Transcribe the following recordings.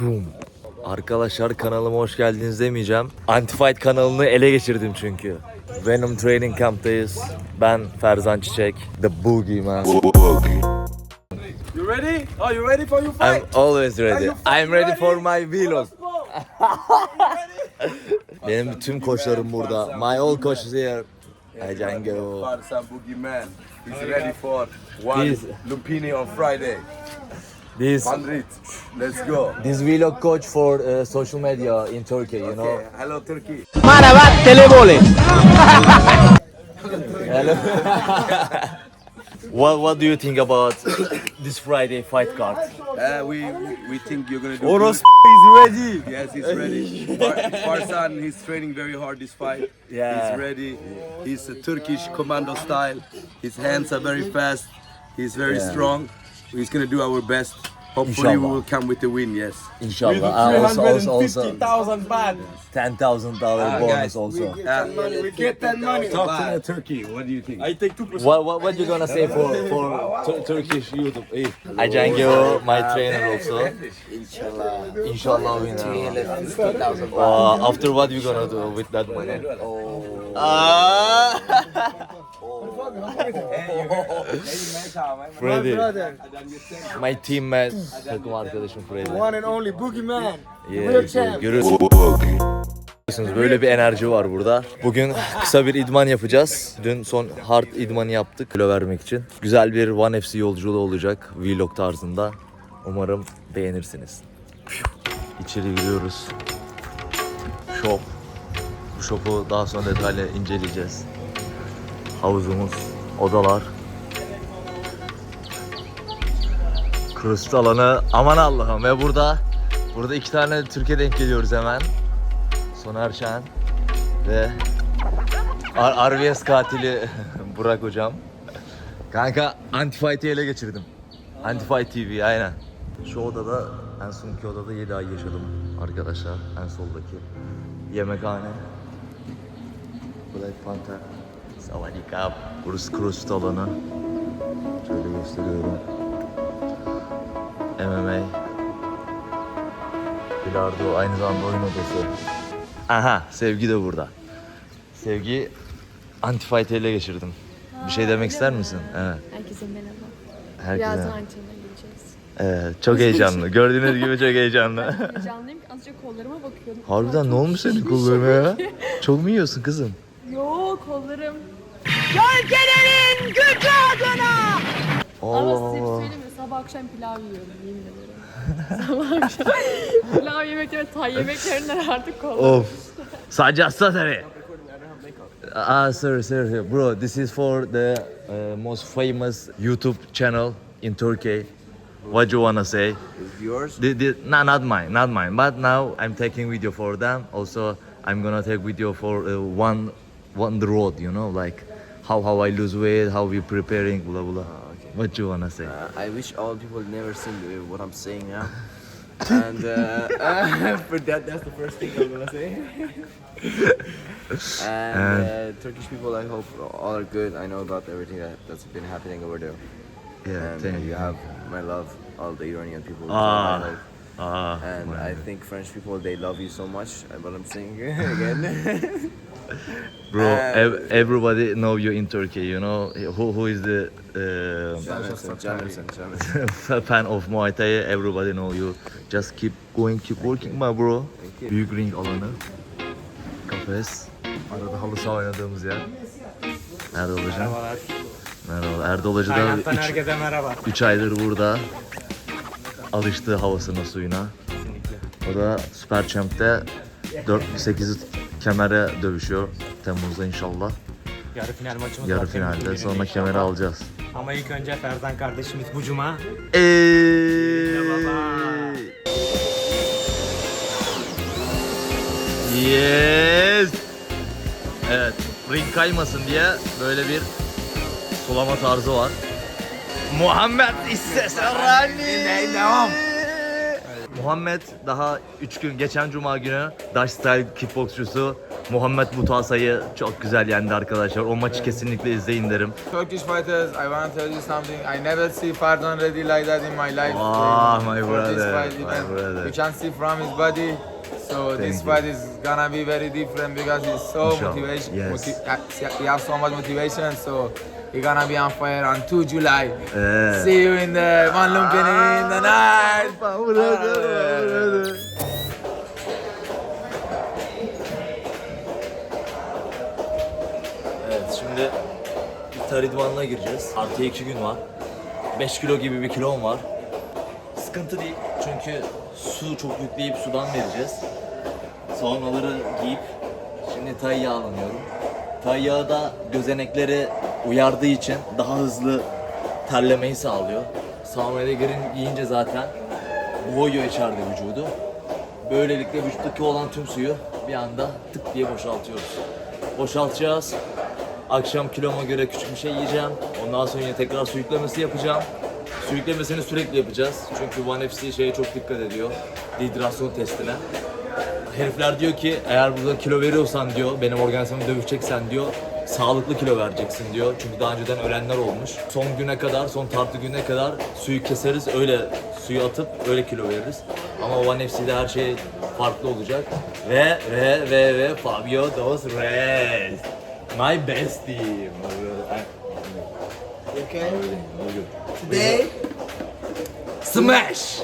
Boom. Arkadaşlar kanalıma hoş geldiniz demeyeceğim. Antifight kanalını ele geçirdim çünkü. Venom Training Camp'tayız. Ben Ferzan Çiçek. The Boogie Man. You ready? Are you ready for your I'm fight? always ready. I'm ready for my vlog. Benim tüm koçlarım burada. My all coach is here. Hey Django. Farsan Boogeyman. He's ready for one He's- Lumpini on Friday. This Madrid. Let's go. this vlog coach for uh, social media in Turkey, you know. Okay, hello Turkey. Hello. what what do you think about this Friday fight card? Uh, we we think you're gonna do Oros is ready. Yes, he's ready. Far- Farsan, he's training very hard this fight. Yeah. He's ready. He's a Turkish commando style. His hands are very fast. He's very Yeah. strong. He's gonna do our best. Hopefully, we will come with the win. Yes. Inshallah. Uh, also, also, also, 350,000 baht. ten thousand dollar Ah, bonus guys, also. Uh, We get that money. Talk to the Turkey. What do you think? I take 2%. What what what you gonna say for for Tur- Turkish YouTube? Hey, I Django, my trainer also. Inshallah. Inshallah winner. 350,000 Uh, after what you gonna do with that money? Oh. Ah. Freddy. My teammate, takım arkadaşım Freddy. One and only Boogeyman. Yeah, görüyorsunuz. Görüyorsunuz böyle bir enerji var burada. Bugün kısa bir idman yapacağız. Dün son hard idmanı yaptık kilo vermek için. Güzel bir One FC yolculuğu olacak vlog tarzında. Umarım beğenirsiniz. İçeri giriyoruz. Shop. Bu shop'u daha sonra detaylı inceleyeceğiz. Havuzumuz, odalar. Crossfit alanı aman Allah'ım ve burada burada iki tane Türkiye denk geliyoruz hemen. Soner Şen ve R- RVS katili Burak hocam. Kanka Antifight'i ele geçirdim. Antifight TV aynen. Şu odada en sonki odada 7 ay yaşadım arkadaşlar en soldaki. Yemekhane. Black Panther. Savadikap. Burası CrossFit alanı. Şöyle gösteriyorum. MMA. Bilardo aynı zamanda oyun odası. Aha Sevgi de burada. Sevgi Antifight'i ele geçirdim. Bir şey demek ister misin? Evet. Herkese merhaba. Herkese. Birazdan antrenmana. Evet, çok heyecanlı. Gördüğünüz gibi çok heyecanlı. Heyecanlıyım ki azıcık kollarıma bakıyordum. Harbiden ne olmuş senin kollarına ya? Çok mu yiyorsun kızım? Yo kollarım. Allah Ama size bir Allah. söyleyeyim mi? Sabah akşam pilav yiyorum yemin ederim. Sabah akşam pilav yemekleri, tay yemeklerinden artık kollarım. Of. Sadece hasta tabii. Ah, sorry, sorry. Bro, this is for the uh, most famous YouTube channel in Turkey. What you wanna say? Yours? The, the, no, not mine, not mine. But now I'm taking video for them. Also, I'm gonna take video for uh, one, one the road. You know, like how how I lose weight, how we preparing, blah blah. What do you wanna say? Uh, I wish all people never seen what I'm saying now. and uh, for that, that's the first thing I'm gonna say. and uh, Turkish people, I hope all are good. I know about everything that, that's been happening over there. Yeah, and thank you you. have my love, all the Iranian people. Ah. Ah, And I think French people, they love you so much. uh, But I'm saying again. bro, uh, ev- everybody know you in Turkey. You know who who is the uh, fan of Muay Thai? Everybody know you. Just keep going, keep working, my bro. you. Büyük ring alanı. Kafes. Arada halı saha oynadığımız yer. Erdal Hoca. Merhabalar. Merhaba. Erdal Hoca da Tayland'dan 3 herkese merhaba. aydır burada. Alıştı havasına suyuna. O da Süper Champ'te 4-8 kemere dövüşüyor. Temmuz'da inşallah. Yarı final maçımız Yarı var. finalde Temmuz sonra günü kemeri inşallah. alacağız. Ama ilk önce Ferzan kardeşimiz bu cuma. Eee. Yes. Evet, ring kaymasın diye böyle bir sulama tarzı var. Muhammed İstesarani. Devam. Muhammed daha 3 gün geçen cuma günü Dash Style kickboksçusu Muhammed Mutasa'yı çok güzel yendi arkadaşlar. O maçı kesinlikle izleyin derim. Turkish fighters, I want to tell you something. I never see Fardon ready like that in my life. Ah, my this brother, my event. brother. You can see from his body. So this you. fight is gonna be very different because he's so Inshallah, motivation. yes. moti- uh, he has so much motivation. So he's gonna be on fire on 2 July. Ee, See you in the Van Lumpini in the night. Evet şimdi iftar idmanına gireceğiz. Artıya iki gün var. 5 kilo gibi bir kilom var. Sıkıntı değil çünkü su çok yükleyip sudan vereceğiz. Saunaları giyip şimdi tay yağlanıyorum. Tay yağı da gözenekleri uyardığı için daha hızlı terlemeyi sağlıyor. Saunaya girin giyince zaten boğuyor içeride vücudu. Böylelikle vücuttaki olan tüm suyu bir anda tık diye boşaltıyoruz. Boşaltacağız. Akşam kiloma göre küçük bir şey yiyeceğim. Ondan sonra yine tekrar su yüklemesi yapacağım. Su yüklemesini sürekli yapacağız. Çünkü One FC şeye çok dikkat ediyor. Dehidrasyon testine. Herifler diyor ki eğer burada kilo veriyorsan diyor, benim organizmamı dövüşeceksen diyor, sağlıklı kilo vereceksin diyor. Çünkü daha önceden ölenler olmuş. Son güne kadar, son tartı güne kadar suyu keseriz, öyle suyu atıp öyle kilo veririz. Ama One FC'de her şey farklı olacak. Ve ve ve ve Fabio Dos Reis. My bestie. Okay. Today, Smash!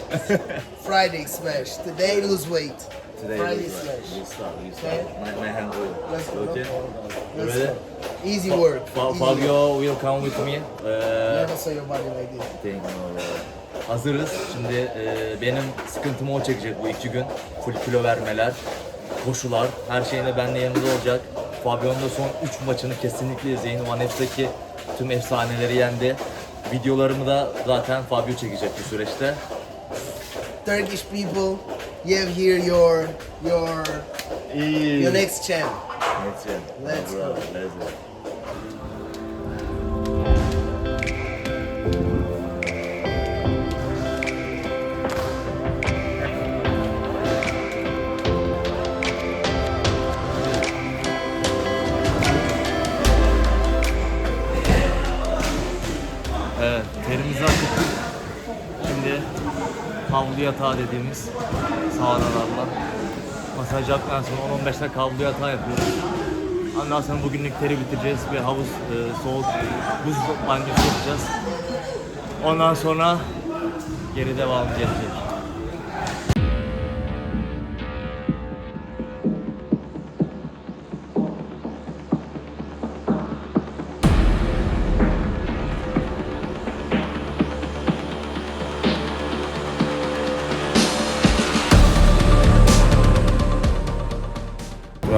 Friday smash. Today, lose weight. Today Friday smash. we start, we start. My, my hand oil. Let's go. Okay. Let's ready? go. Easy work. Fa- Easy Fabio will come with me. work. Uh, Never saw your body like this. Thank you. Hazırız. Şimdi e, benim sıkıntımı o çekecek bu iki gün. Full kilo vermeler, koşular, her şeyinde benimle yanında olacak. Fabio'nun da son 3 maçını kesinlikle izleyin. F'deki tüm efsaneleri yendi. Videolarımı da zaten Fabio çekecek bu süreçte. Turkish people, you have here your your your next champ. Let's go. Let's go. Let's go. Evet, terimizi akıttık. Şimdi havlu yatağı dediğimiz saunalarla masaj yaptıktan sonra 10-15 dakika havlu yatağı yapıyoruz. Ondan sonra bugünlük teri bitireceğiz. Bir havuz e, soğuk buz banyosu yapacağız. Ondan sonra geri devam gelecek.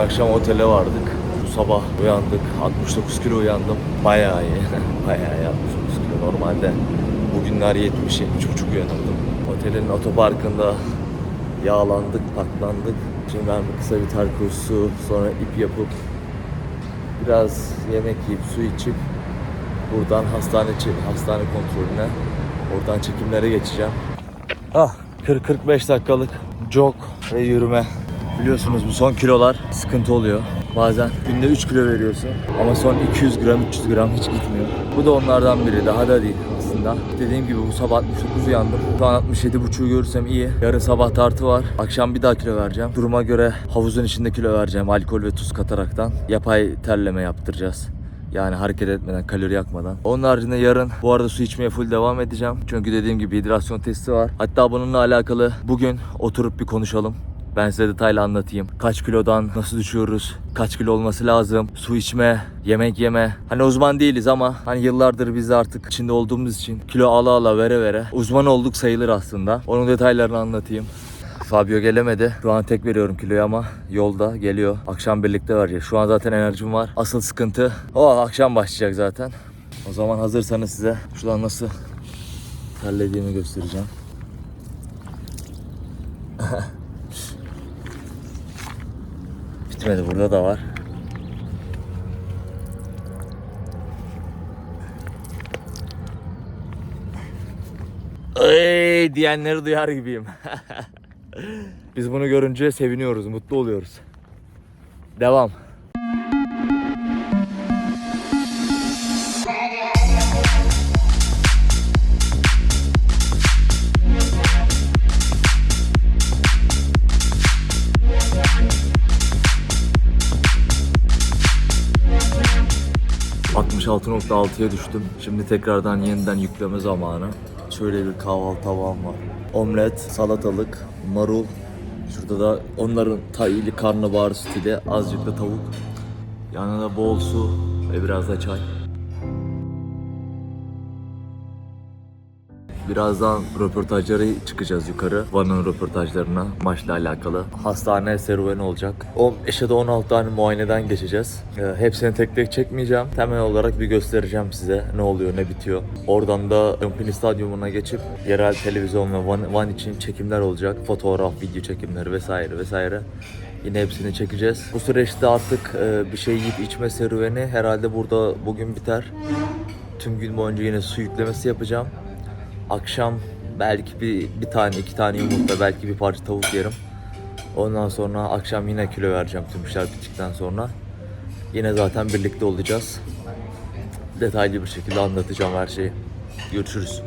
Akşam otele vardık. Bu sabah uyandık. 69 kilo uyandım. Bayağı iyi. Bayağı iyi 69 kilo. Normalde bugünler 70 70 buçuk uyanırdım. Otelin otoparkında yağlandık, paklandık. Şimdi ben bir kısa bir terkos su, sonra ip yapıp biraz yemek yiyip su içip buradan hastane hastane kontrolüne oradan çekimlere geçeceğim. Ah 40-45 dakikalık jog ve yürüme. Biliyorsunuz bu son kilolar sıkıntı oluyor. Bazen günde 3 kilo veriyorsun ama son 200 gram 300 gram hiç gitmiyor. Bu da onlardan biri daha da değil aslında. Dediğim gibi bu sabah 69 uyandım. Şu an 67,5'u görürsem iyi. Yarın sabah tartı var. Akşam bir daha kilo vereceğim. Duruma göre havuzun içinde kilo vereceğim. Alkol ve tuz kataraktan. Yapay terleme yaptıracağız. Yani hareket etmeden, kalori yakmadan. Onun haricinde yarın bu arada su içmeye full devam edeceğim. Çünkü dediğim gibi hidrasyon testi var. Hatta bununla alakalı bugün oturup bir konuşalım. Ben size detaylı anlatayım. Kaç kilodan nasıl düşüyoruz? Kaç kilo olması lazım? Su içme, yemek yeme. Hani uzman değiliz ama hani yıllardır biz de artık içinde olduğumuz için kilo ala ala vere vere uzman olduk sayılır aslında. Onun detaylarını anlatayım. Fabio gelemedi. Şu an tek veriyorum kiloyu ama yolda geliyor. Akşam birlikte vereceğiz. Şu an zaten enerjim var. Asıl sıkıntı o akşam başlayacak zaten. O zaman hazırsanız size şuradan nasıl terlediğimi göstereceğim. Bitmedi burada da var. Ey diyenleri duyar gibiyim. Biz bunu görünce seviniyoruz, mutlu oluyoruz. Devam. ...66.6'ya düştüm. Şimdi tekrardan yeniden yükleme zamanı. Şöyle bir kahvaltı tabağım var. Omlet, salatalık, marul. Şurada da onların tayili karnabahar stili. Azıcık da tavuk. Yanına bol su ve biraz da çay. Birazdan röportajlara çıkacağız yukarı. Van'ın röportajlarına maçla alakalı. Hastane serüveni olacak. O eşede 16 tane muayeneden geçeceğiz. Ee, hepsini tek tek çekmeyeceğim. Temel olarak bir göstereceğim size ne oluyor ne bitiyor. Oradan da Olimpiyat Stadyumuna geçip yerel televizyon ve Van, Van için çekimler olacak. Fotoğraf, video çekimleri vesaire vesaire. Yine hepsini çekeceğiz. Bu süreçte artık e, bir şey yiyip içme serüveni herhalde burada bugün biter. Tüm gün boyunca yine su yüklemesi yapacağım. Akşam belki bir, bir tane iki tane yumurta belki bir parça tavuk yerim. Ondan sonra akşam yine kilo vereceğim tüm işler bittikten sonra. Yine zaten birlikte olacağız. Detaylı bir şekilde anlatacağım her şeyi. Görüşürüz.